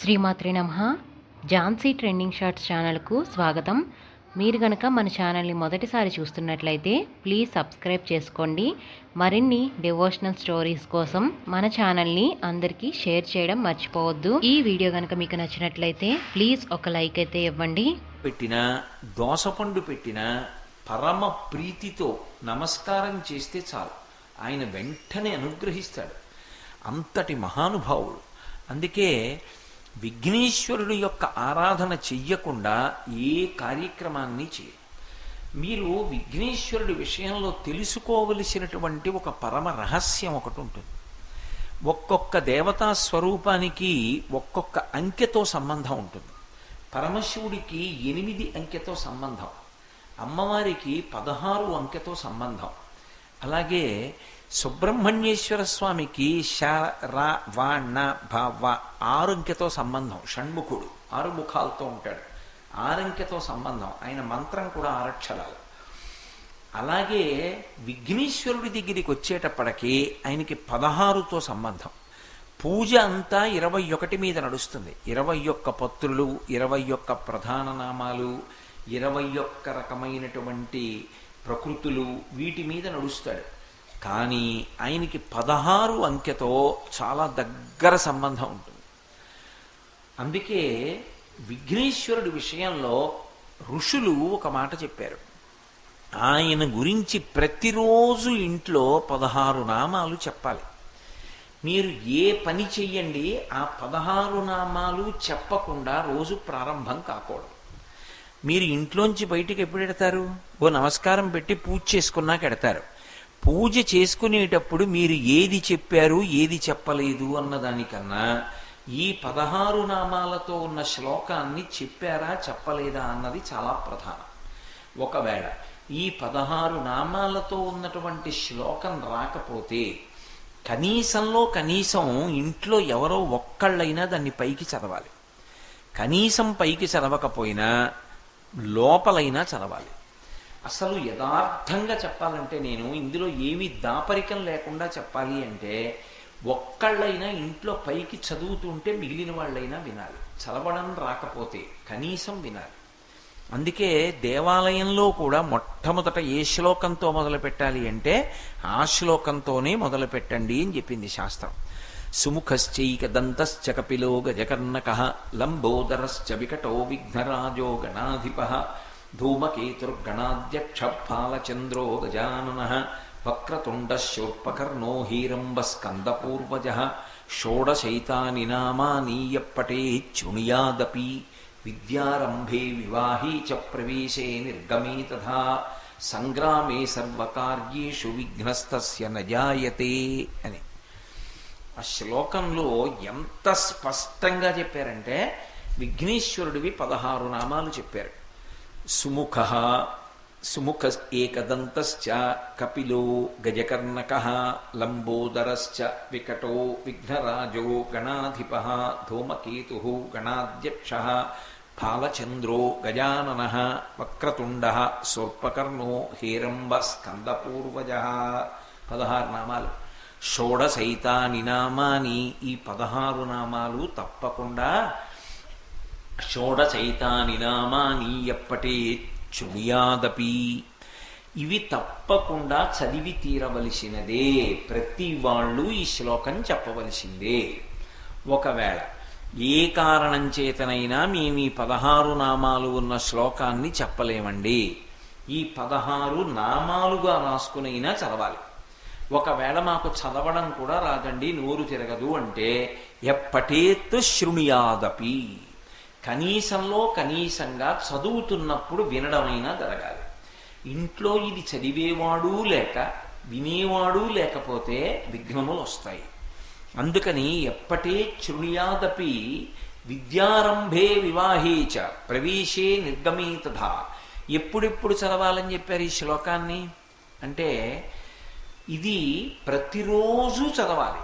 శ్రీమాత్రి నమ. Jhansi trending shorts ఛానల్కు స్వాగతం. మీరు గనక మన ఛానల్ని మొదటిసారి చూస్తున్నట్లయితే ప్లీజ్ సబ్స్క్రైబ్ చేసుకోండి. మరిన్ని డివోషనల్ స్టోరీస్ కోసం మన ఛానల్ని అందరికీ షేర్ చేయడం మర్చిపోవద్దు. ఈ వీడియో కనుక మీకు నచ్చినట్లయితే ప్లీజ్ ఒక లైక్ అయితే ఇవ్వండి. పెట్టిన దోసపండు పెట్టిన పరమ ప్రీతితో నమస్కారం చేస్తే చాలు. ఆయన వెంటనే అనుగ్రహిస్తాడు. అంతటి మహానుభావుడు. అందుకే విఘ్నేశ్వరుడు యొక్క ఆరాధన చెయ్యకుండా ఏ కార్యక్రమాన్ని చేయ మీరు విఘ్నేశ్వరుడి విషయంలో తెలుసుకోవలసినటువంటి ఒక పరమ రహస్యం ఒకటి ఉంటుంది. ఒక్కొక్క దేవతా స్వరూపానికి ఒక్కొక్క అంకెతో సంబంధం ఉంటుంది. పరమశివుడికి ఎనిమిది అంకెతో సంబంధం. అమ్మవారికి పదహారు అంకెతో సంబంధం. అలాగే సుబ్రహ్మణ్యేశ్వర స్వామికి ష ర వ ణ భ వ ఆరు సంబంధం. షణ్ముఖుడు ఆరు ముఖాలతో ఉంటాడు. ఆరంకెతో సంబంధం. ఆయన మంత్రం కూడా ఆరక్షరాలు. అలాగే విఘ్నేశ్వరుడి దగ్గరికి వచ్చేటప్పటికి ఆయనకి పదహారుతో సంబంధం. పూజ అంతా ఇరవై ఒకటి మీద నడుస్తుంది. ఇరవై ఒక్క పత్రులు ఇరవై ఒక్క ప్రధాన నామాలు ఇరవై ఒక్క రకమైనటువంటి ప్రకృతులు వీటి మీద నడుస్తాడు. కానీ ఆయనకి పదహారు అంకెతో చాలా దగ్గర సంబంధం ఉంటుంది. అందుకే విఘ్నేశ్వరుడి విషయంలో ఋషులు ఒక మాట చెప్పారు. ఆయన గురించి ప్రతిరోజు ఇంట్లో పదహారు నామాలు చెప్పాలి. మీరు ఏ పని చెయ్యండి ఆ పదహారు నామాలు చెప్పకుండా రోజు ప్రారంభం కాకూడదు. మీరు ఇంట్లోంచి బయటికి ఎప్పుడు ఎడతారు? ఓ నమస్కారం పెట్టి పూజ చేసుకున్నాక ఎడతారు. పూజ చేసుకునేటప్పుడు మీరు ఏది చెప్పారు ఏది చెప్పలేదు అన్నదానికన్నా ఈ పదహారు నామాలతో ఉన్న శ్లోకాన్ని చెప్పారా చెప్పలేదా అన్నది చాలా ప్రధానం. ఒకవేళ ఈ పదహారు నామాలతో ఉన్నటువంటి శ్లోకం రాకపోతే కనీసంలో కనీసం ఇంట్లో ఎవరో ఒక్కళ్ళైనా దాన్ని పైకి చదవాలి. కనీసం పైకి చదవకపోయినా లోపలైనా చదవాలి. అసలు యథార్థంగా చెప్పాలంటే నేను ఇందులో ఏమీ దాపరికం లేకుండా చెప్పాలి అంటే ఒక్కళ్ళైనా ఇంట్లో పైకి చదువుతుంటే మిగిలిన వాళ్ళైనా వినాలి. చదవడం రాకపోతే కనీసం వినాలి. అందుకే దేవాలయంలో కూడా మొట్టమొదట ఏ శ్లోకంతో మొదలు పెట్టాలి అంటే ఆ శ్లోకంతోనే మొదలు పెట్టండి అని చెప్పింది శాస్త్రం. సుముఖశ్చైక దంతశ్చ కపిలో గజకర్ణక లంబోదరశ్చ వికటో విఘ్నరాజో గణాధిప ధూమకేతుర్గణాధ్యక్షపాలచంద్రో గజానన వక్రతుండ హీరంబస్కందపూర్వజ షోడశైతాని నామానీయప్పటే శృణుయాదపి విద్యారంభే వివాహీ చ ప్రవేశే నిర్గమే తథా సంగ్రామే సర్వకార్యేషు విఘ్నస్తస్య నజాయతే అని. ఆ శ్లోకంలో ఎంత స్పష్టంగా చెప్పారంటే విఘ్నేశ్వరుడివి పదహారు నామాలు చెప్పారు. సుముఖ సుముఖ ఏకదంతశ్చ కపిలో గజకర్ణక లంబోదరశ్చ వికటో విఘ్నరాజో గణాధిప ధూమకేతు గణాధ్యక్ష ఫాలచంద్రో గజానన వక్రతుండ సూర్పకర్ణో హేరంబ స్కందపూర్వజ పదహారు నామాలు షోడసైతాని నామాని ఈ పదహారు నామాలు తప్పకుండా షోడశైతాని నామాని చునియాదపి ఇవి తప్పకుండా చదివి తీరవలసినదే. ప్రతి వాళ్ళు ఈ శ్లోకం చెప్పవలసిందే. ఒకవేళ ఏ కారణం చేతనైనా మేము ఈ పదహారు నామాలు ఉన్న శ్లోకాన్ని చెప్పలేమండి. ఈ పదహారు నామాలుగా రాసుకునైనా చదవాలి. ఒకవేళ మాకు చదవడం కూడా రాదండి నోరు తిరగదు అంటే ఎప్పటేత్ శృణుయాదపి. కనీసంలో కనీసంగా చదువుతున్నప్పుడు వినడమైనా జరగాలి. ఇంట్లో ఇది చదివేవాడు లేక వినేవాడు లేకపోతే విఘ్నములు వస్తాయి. అందుకని ఎప్పటే శృణుయాదపి విద్యారంభే వివాహేచ ప్రవేశే నిర్గమే తథా ఎప్పుడెప్పుడు చదవాలని చెప్పారు ఈ శ్లోకాన్ని? అంటే ఇది ప్రతిరోజు చదవాలి.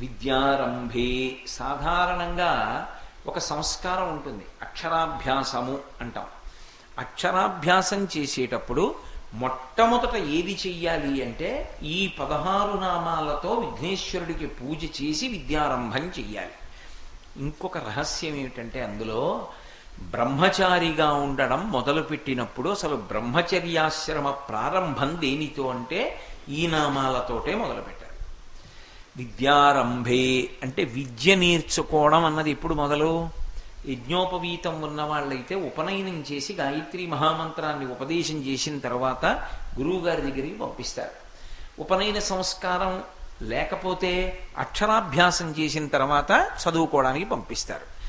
విద్యారంభే సాధారణంగా ఒక సంస్కారం ఉంటుంది. అక్షరాభ్యాసము అంటాం. అక్షరాభ్యాసం చేసేటప్పుడు మొట్టమొదట ఏది చెయ్యాలి అంటే ఈ పదహారు నామాలతో విఘ్నేశ్వరుడికి పూజ చేసి విద్యారంభం చెయ్యాలి. ఇంకొక రహస్యం ఏమిటంటే అందులో బ్రహ్మచారిగా ఉండడం మొదలుపెట్టినప్పుడు అసలు బ్రహ్మచర్యాశ్రమ ప్రారంభం దేనితో అంటే ఈ నామాలతోటే మొదలుపెట్టారు విద్యారంభే అంటే విద్య నేర్చుకోవడం అన్నది ఎప్పుడు మొదలు? యజ్ఞోపవీతం ఉన్న వాళ్ళైతే ఉపనయనం చేసి గాయత్రి మహామంత్రాన్ని ఉపదేశం చేసిన తర్వాత గురువుగారి దగ్గరికి పంపిస్తారు. ఉపనయన సంస్కారం లేకపోతే అక్షరాభ్యాసం చేసిన తర్వాత చదువుకోవడానికి పంపిస్తారు.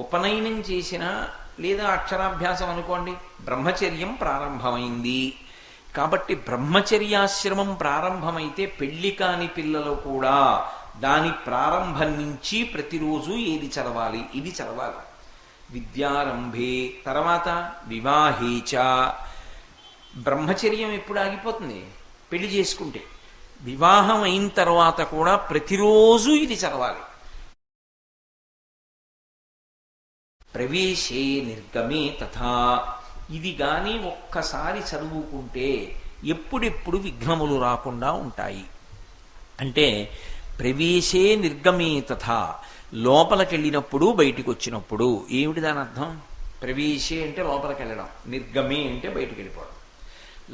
ఉపనయనం చేసిన లేదా అక్షరాభ్యాసం అనుకోండి బ్రహ్మచర్యం ప్రారంభమైంది. కాబట్టి బ్రహ్మచర్యాశ్రమం ప్రారంభమైతే పెళ్ళి కాని పిల్లలు కూడా దాని ప్రారంభం నుంచి ప్రతిరోజు ఏది చదవాలి? ఇది చదవాలి. విద్యారంభే తర్వాత వివాహేచ బ్రహ్మచర్యం ఎప్పుడు ఆగిపోతుంది? పెళ్ళి చేసుకుంటే. వివాహం అయిన తర్వాత కూడా ప్రతిరోజు ఇది చదవాలి. ప్రవేశే నిర్గమే తథా. ఇది కానీ ఒక్కసారి చదువుకుంటే ఎప్పుడెప్పుడు విఘ్నములు రాకుండా ఉంటాయి. అంటే ప్రవేశే నిర్గమే తథా లోపలికెళ్ళినప్పుడు బయటికి వచ్చినప్పుడు ఏమిటి దాని అర్థం? ప్రవేశే అంటే లోపలికి వెళ్ళడం నిర్గమే అంటే బయటికి వెళ్ళిపోవడం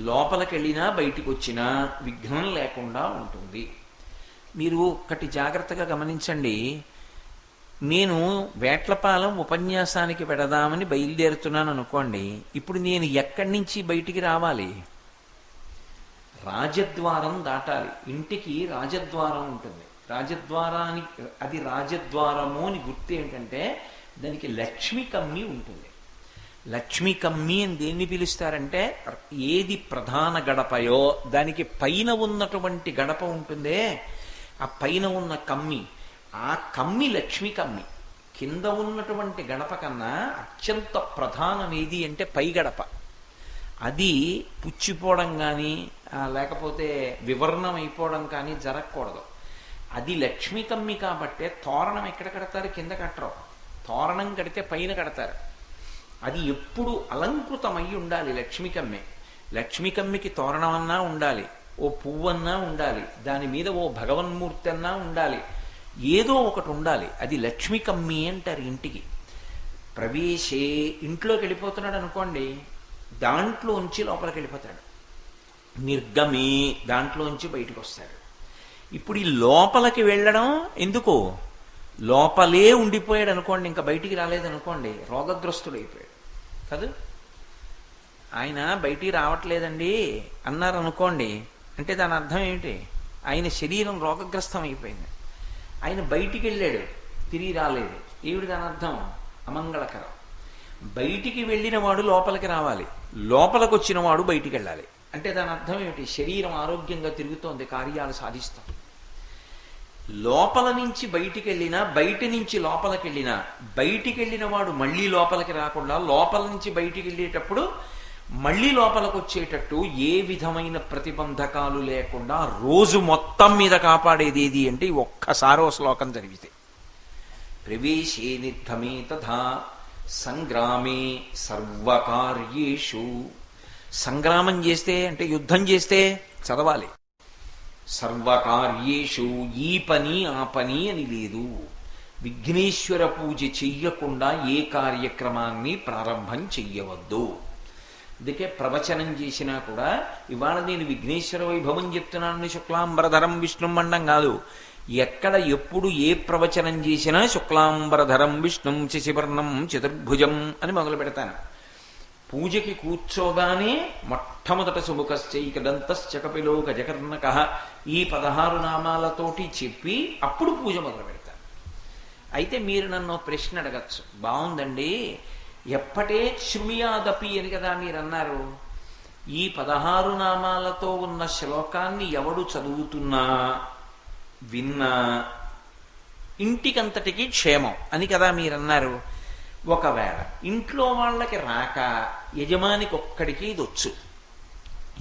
లోపలికెళ్ళినా బయటికి వచ్చినా విఘ్నం లేకుండా ఉంటుంది. మీరు ఒక్కటి జాగ్రత్తగా గమనించండి నేను వేట్లపాలెం ఉపన్యాసానికి పెడదామని బయలుదేరుతున్నాను అనుకోండి ఇప్పుడు నేను ఎక్కడి నుంచి బయటికి రావాలి? రాజద్వారం దాటాలి. ఇంటికి రాజద్వారం ఉంటుంది. రాజద్వారానికి అది రాజద్వారము అని గుర్తు ఏంటంటే దానికి లక్ష్మి కమ్మి ఉంటుంది. లక్ష్మి కమ్మి అని దేన్ని పిలుస్తారంటే ఏది ప్రధాన గడపయో దానికి పైన ఉన్నటువంటి గడప ఉంటుందే ఆ పైన ఉన్న కమ్మి. ఆ కమ్మి లక్ష్మి కమ్మి. కింద ఉన్నటువంటి గడప కన్నా అత్యంత ప్రధానమేది అంటే పై గడప. అది పుచ్చిపోవడం కానీ లేకపోతే వివరణం అయిపోవడం కానీ జరగకూడదు. అది లక్ష్మి కమ్మి కాబట్టే తోరణం ఎక్కడ కడతారు? కింద కట్టరు. తోరణం కడితే పైన కడతారు. అది ఎప్పుడు అలంకృతమై ఉండాలి లక్ష్మి కమ్మి. లక్ష్మి కమ్మికి తోరణం అన్నా ఉండాలి ఓ పువ్వన్నా ఉండాలి దాని మీద ఓ భగవన్మూర్తి అన్నా ఉండాలి ఏదో ఒకటి ఉండాలి. అది లక్ష్మి కమ్మి అంటారు ఇంటికి. ప్రవేశే ఇంట్లోకి వెళ్ళిపోతున్నాడు అనుకోండి దాంట్లోంచి లోపలికి వెళ్ళిపోతాడు. నిర్గమే దాంట్లోంచి బయటకు వస్తాడు. ఇప్పుడు ఈ లోపలికి వెళ్ళడం ఎందుకు? లోపలే ఉండిపోయాడు అనుకోండి ఇంకా బయటికి రాలేదనుకోండి రోగగ్రస్తుడు అయిపోయాడు. కాదు? ఆయన బయటికి రావట్లేదండి అన్నారు అనుకోండి అంటే దాని అర్థం ఏమిటి? ఆయన శరీరం రోగగ్రస్తం అయిపోయింది. ఆయన బయటికి వెళ్ళాడు తిరిగి రాలేదు. ఏమిటి దాని అర్థం? అమంగళకరం. బయటికి వెళ్ళిన వాడు లోపలికి రావాలి. లోపలికి వచ్చిన వాడు బయటికి వెళ్ళాలి అంటే దాని అర్థం ఏమిటి? శరీరం ఆరోగ్యంగా తిరుగుతోంది కార్యాలు సాధిస్తాం. లోపల నుంచి బయటికి వెళ్ళినా బయట నుంచి లోపలికి వెళ్ళినా బయటికి వెళ్ళిన వాడు మళ్ళీ లోపలికి రాకుండా లోపల నుంచి బయటికి వెళ్ళేటప్పుడు మళ్ళీ లోపలికి వచ్చేటట్టు ఏ విధమైన ప్రతిబంధకాలు లేకుండా రోజు మొత్తం మీద కాపాడేది ఏది అంటే ఒక్కసారో శ్లోకం జరిగితే. ప్రవేశే నిర్ధమే తథా సంగ్రామే సర్వకార్యేషు. సంగ్రామం చేస్తే అంటే యుద్ధం చేస్తే చదవాలి. సర్వకార్యేషు ఈ పని ఆ పని అని లేదు. విఘ్నేశ్వర పూజ చెయ్యకుండా ఏ కార్యక్రమాన్ని ప్రారంభం చెయ్యవద్దు. అందుకే ప్రవచనం చేసినా కూడా ఇవాళ నేను విఘ్నేశ్వర వైభవం చెప్తున్నాను శుక్లాంబరధరం విష్ణుమండం కాదు. ఎక్కడ ఎప్పుడు ఏ ప్రవచనం చేసినా శుక్లాంబరధరం విష్ణుం శశివర్ణం చతుర్భుజం అని మొదలు పెడతాను. పూజకి కూర్చోగానే మొట్టమొదట సుముఖశ్చైకదంతశ్చ కపిలో గజకర్ణక ఈ పదహారు నామాలతోటి చెప్పి అప్పుడు పూజ మొదలు పెడతాను అయితే మీరు నన్ను ప్రశ్న అడగచ్చు. బాగుందండి. ఎప్పటే శృణుయాదపి అని కదా మీరు అన్నారు ఈ పదహారు నామాలతో ఉన్న శ్లోకాన్ని ఎవడు చదువుతున్నా విన్నా ఇంటికంతటికి క్షేమం అని కదా మీరన్నారు. ఒకవేళ ఇంట్లో వాళ్ళకి రాక యజమానికి ఒక్కడికి ఇది వచ్చు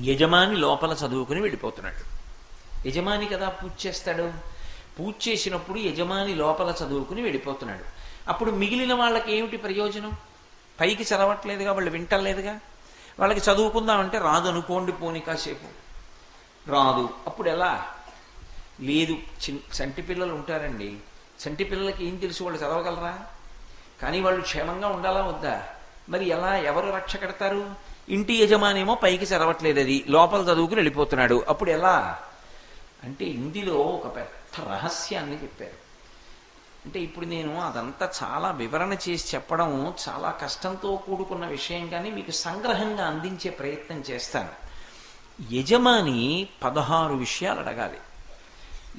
యజమాని లోపల చదువుకుని వెళ్ళిపోతున్నాడు. యజమాని కదా పూజ చేస్తాడు? పూజ చేసినప్పుడు యజమాని లోపల చదువుకుని వెళ్ళిపోతున్నాడు. అప్పుడు మిగిలిన వాళ్ళకి ఏమిటి ప్రయోజనం? పైకి చదవట్లేదుగా వాళ్ళు వింటలేదుగా. వాళ్ళకి చదువుకుందామంటే రాదు అనుకోండి పోని కాసేపు. రాదు. అప్పుడు ఎలా? లేదు చిన్ చంటి పిల్లలు ఉంటారండి. చంటి పిల్లలకి ఏం తెలుసు? వాళ్ళు చదవగలరా? కానీ వాళ్ళు క్షేమంగా ఉండాలా వద్దా? మరి ఎలా? ఎవరు రక్ష కడతారు? ఇంటి యజమానేమో పైకి చదవట్లేదు అది. లోపల చదువుకుని వెళ్ళిపోతున్నాడు. అప్పుడు ఎలా? అంటే ఇందులో ఒక పెద్ద రహస్యాన్ని చెప్పారు. అంటే ఇప్పుడు నేను అదంతా చాలా వివరణ చేసి చెప్పడం చాలా కష్టంతో కూడుకున్న విషయం కానీ మీకు సంగ్రహంగా అందించే ప్రయత్నం చేస్తాను. యజమాని పదహారు విషయాలు అడగాలి.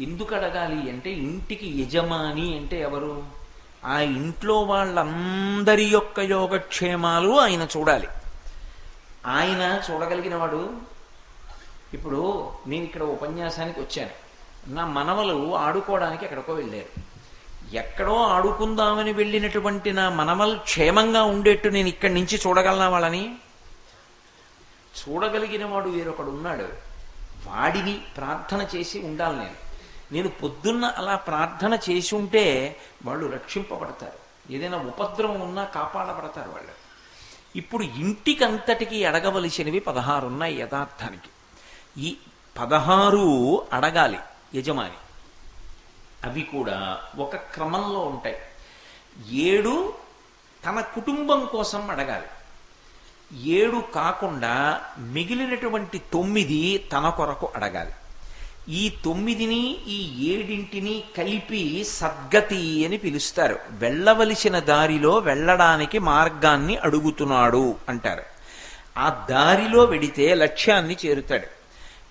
ఎందుకు అడగాలి అంటే ఇంటికి యజమాని అంటే ఎవరు? ఆ ఇంట్లో వాళ్ళందరి యొక్క యోగక్షేమాలు ఆయన చూడాలి. ఆయన చూడగలిగిన వాడు? ఇప్పుడు నేను ఇక్కడ ఉపన్యాసానికి వచ్చాను. నా మనవలు ఆడుకోవడానికి ఎక్కడికో వెళ్ళారు. ఎక్కడో ఆడుకుందామని వెళ్ళినటువంటి నా మనమల్ క్షేమంగా ఉండేట్టు నేను ఇక్కడి నుంచి చూడగలనా వాళ్ళని? చూడగలిగిన వాడు వేరొకడు ఉన్నాడు. వాడిని ప్రార్థన చేసి ఉండాలి నేను. నేను పొద్దున్న అలా ప్రార్థన చేసి ఉంటే వాళ్ళు రక్షింపబడతారు. ఏదైనా ఉపద్రవం ఉన్నా కాపాడబడతారు వాళ్ళు. ఇప్పుడు ఇంటికంతటికి అడగవలసినవి పదహారు ఉన్నాయి యథార్థానికి. ఈ పదహారు అడగాలి యజమాని. అవి కూడా ఒక క్రమంలో ఉంటాయి. ఏడు తన కుటుంబం కోసం అడగాలి. ఏడు కాకుండా మిగిలినటువంటి తొమ్మిది తన కొరకు అడగాలి. ఈ తొమ్మిదిని ఈ ఏడింటిని కలిపి సద్గతి అని పిలుస్తారు. వెళ్ళవలసిన దారిలో వెళ్ళడానికి మార్గాన్ని అడుగుతున్నాడు అంటారు. ఆ దారిలో వెడితే లక్ష్యాన్ని చేరుతాడు.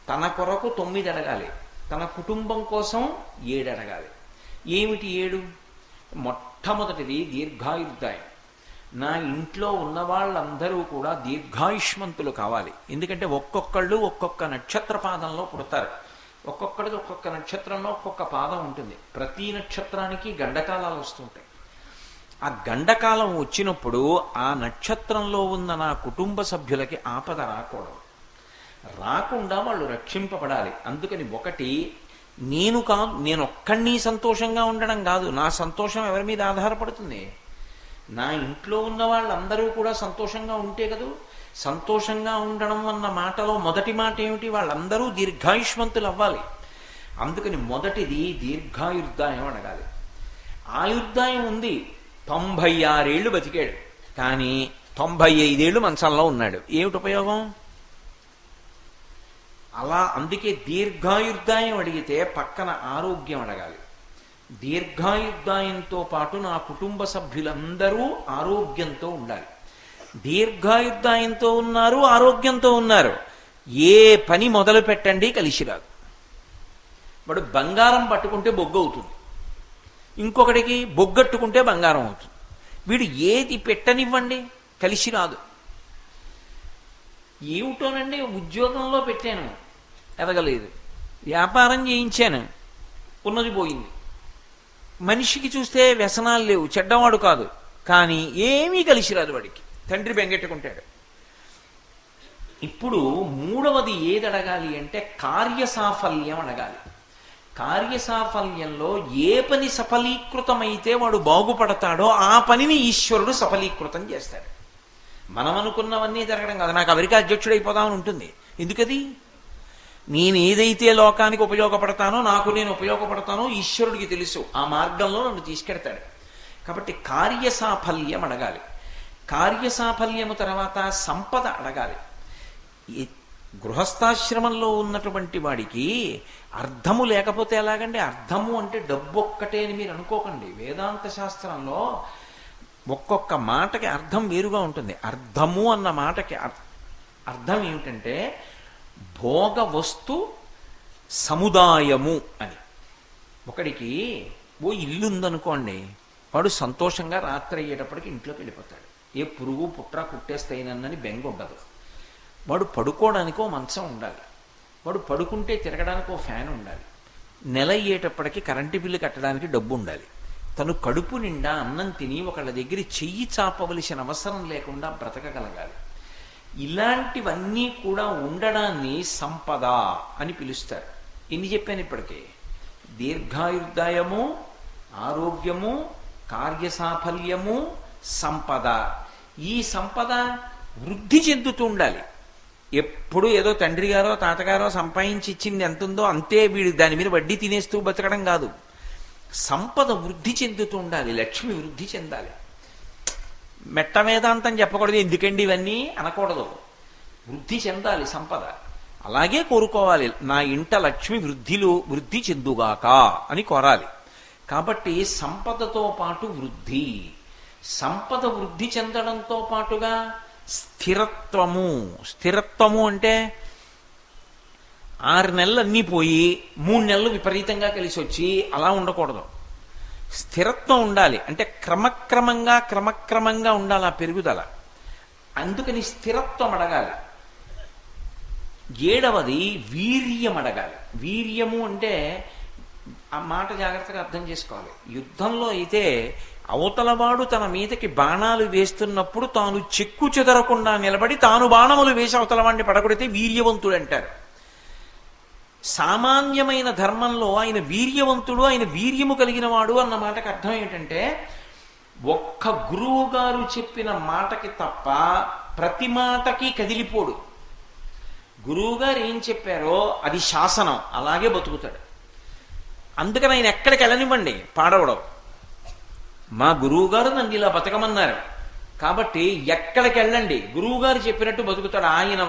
తన కొరకు తొమ్మిది అడగాలి. తన కుటుంబం కోసం ఏడు అడగాలి ఏమిటి ఏడు? మొట్టమొదటిది దీర్ఘాయుర్దాయం నా ఇంట్లో ఉన్న వాళ్ళందరూ కూడా దీర్ఘాయుష్మంతులు కావాలి. ఎందుకంటే ఒక్కొక్కళ్ళు ఒక్కొక్క నక్షత్ర పాదంలో పుడతారు. ఒక్కొక్కడిది ఒక్కొక్క నక్షత్రంలో ఒక్కొక్క పాదం ఉంటుంది. ప్రతి నక్షత్రానికి గండకాలాలు వస్తుంటాయి. ఆ గండకాలం వచ్చినప్పుడు ఆ నక్షత్రంలో ఉన్న నా కుటుంబ సభ్యులకి ఆపద రాకూడదు. రాకుండా వాళ్ళు రక్షింపబడాలి. అందుకని ఒకటి నేను కాదు నేను ఒక్కడిని సంతోషంగా ఉండడం కాదు. నా సంతోషం ఎవరి మీద ఆధారపడుతుంది? నా ఇంట్లో ఉన్న వాళ్ళందరూ కూడా సంతోషంగా ఉంటే కదూ? సంతోషంగా ఉండడం అన్న మాటలో మొదటి మాట ఏమిటి? వాళ్ళందరూ దీర్ఘాయుష్మంతులు అవ్వాలి అందుకని మొదటిది దీర్ఘాయుర్దాయం అనగాలి ఆయుర్దాయం ఉంది. తొంభై ఆరేళ్ళు బతికాడు. కానీ తొంభై ఐదేళ్ళు మంచంలో ఉన్నాడు. ఏమిటి ఉపయోగం? అలా అందుకే దీర్ఘాయుర్దాయం అడిగితే పక్కన ఆరోగ్యం అడగాలి. దీర్ఘాయుర్దాయంతో పాటు నా కుటుంబ సభ్యులందరూ ఆరోగ్యంతో ఉండాలి. దీర్ఘాయుర్దాయంతో ఉన్నారు ఆరోగ్యంతో ఉన్నారు. ఏ పని మొదలు పెట్టండి కలిసి రాదు. వాడు బంగారం పట్టుకుంటే బొగ్గు అవుతుంది. ఇంకొకటికి బొగ్గట్టుకుంటే బంగారం అవుతుంది. వీడు ఏది పెట్టనివ్వండి కలిసి రాదు. ఏమిటోనండి ఉద్యోగంలో పెట్టాను. ఎదగలేదు. వ్యాపారం చేయించాను. ఉన్నది పోయింది. మనిషికి చూస్తే వ్యసనాలు లేవు చెడ్డవాడు కాదు. కానీ ఏమీ కలిసి రాదు వాడికి. తండ్రి బెంగెట్టుకుంటాడు. ఇప్పుడు మూడవది ఏది అడగాలి అంటే కార్యసాఫల్యం అడగాలి. కార్యసాఫల్యంలో ఏ పని సఫలీకృతమైతే వాడు బాగుపడతాడో ఆ పనిని ఈశ్వరుడు సఫలీకృతం చేస్తాడు. మనం అనుకున్నవన్నీ జరగడం కాదు. నాకు అమెరికా అధ్యక్షుడు అయిపోదామని ఉంటుంది. ఎందుకది? నేను ఏదైతే లోకానికి ఉపయోగపడతానో నాకు నేను ఉపయోగపడతానో ఈశ్వరుడికి తెలుసు. ఆ మార్గంలో నన్ను తీసుకెడతాడు. కాబట్టి కార్యసాఫల్యం అడగాలి. కార్యసాఫల్యము తర్వాత సంపద అడగాలి. గృహస్థాశ్రమంలో ఉన్నటువంటి వాడికి అర్థము లేకపోతే ఎలాగండి? అర్థము అంటే డబ్బు ఒక్కటే అని మీరు అనుకోకండి. వేదాంత శాస్త్రంలో ఒక్కొక్క మాటకి అర్థం వేరుగా ఉంటుంది. అర్థము అన్న మాటకి అర్థం ఏమిటంటే భోగ వస్తు సముదాయము అని. ఒకడికి ఓ ఇల్లు ఉందనుకోండి వాడు సంతోషంగా రాత్రి అయ్యేటప్పటికి ఇంట్లోకి వెళ్ళిపోతాడు. ఏ పురుగు పుట్ర కుట్టేస్తాయినని బెంగ ఉండదు వాడు పడుకోవడానికో మంచం ఉండాలి. వాడు పడుకుంటే తిరగడానికి ఓ ఫ్యాన్ ఉండాలి. నెల అయ్యేటప్పటికి కరెంటు బిల్లు కట్టడానికి డబ్బు ఉండాలి. తను కడుపు నిండా అన్నం తిని ఒకళ్ళ దగ్గర చెయ్యి చాపవలసిన అవసరం లేకుండా బ్రతకగలగాలి. ఇలాంటివన్నీ కూడా ఉండడాన్ని సంపద అని పిలుస్తారు. ఎన్ని చెప్పాను ఇప్పటికే? దీర్ఘాయుర్దాయము ఆరోగ్యము కార్యసాఫల్యము సంపద. ఈ సంపద వృద్ధి చెందుతూ ఉండాలి. ఎప్పుడు ఏదో తండ్రి గారో తాతగారో సంపాదించి ఇచ్చింది ఎంత ఉందో అంతే వీడు దాని మీద వడ్డీ తినేస్తూ బతకడం కాదు. సంపద వృద్ధి చెందుతూ ఉండాలి లక్ష్మి వృద్ధి చెందాలి. మెట్ట వేదాంతం చెప్పకూడదు ఎందుకండి ఇవన్నీ? అనకూడదు. వృద్ధి చెందాలి సంపద. అలాగే కోరుకోవాలి. నా ఇంట లక్ష్మి వృద్ధిలో వృద్ధి చెందుగాక అని కోరాలి. కాబట్టి సంపదతో పాటు వృద్ధి. సంపద వృద్ధి చెందడంతో పాటుగా స్థిరత్వము. స్థిరత్వము అంటే ఆరు నెలలు అన్నీ పోయి మూడు నెలలు విపరీతంగా కలిసి వచ్చి అలా ఉండకూడదు. స్థిరత్వం ఉండాలి. అంటే క్రమక్రమంగా క్రమక్రమంగా ఉండాలి ఆ పెరుగుదల. అందుకని స్థిరత్వం అడగాలి. ఏడవది వీర్యం అడగాలి. వీర్యము అంటే ఆ మాట జాగ్రత్తగా అర్థం చేసుకోవాలి. యుద్ధంలో అయితే అవతలవాడు తన మీదకి బాణాలు వేస్తున్నప్పుడు తాను చెక్కు చెదరకుండా నిలబడి తాను బాణములు వేసి అవతలవాడిని పడగొడితే వీర్యవంతుడు అంటారు సామాన్యమైన ధర్మంలో ఆయన వీర్యవంతుడు ఆయన వీర్యము కలిగిన వాడు అన్న మాటకు అర్థం ఏంటంటే ఒక్క గురువు గారు చెప్పిన మాటకి తప్ప ప్రతి మాటకి కదిలిపోడు. గురువు గారు ఏం చెప్పారో అది శాసనం అలాగే బతుకుతాడు. అందుకని ఆయన ఎక్కడికి వెళ్ళనివ్వండి పాడవడం. మా గురువు గారు నన్ను ఇలా బతకమన్నారు. కాబట్టి ఎక్కడికి వెళ్ళండి గురువు గారు చెప్పినట్టు బతుకుతాడు ఆయన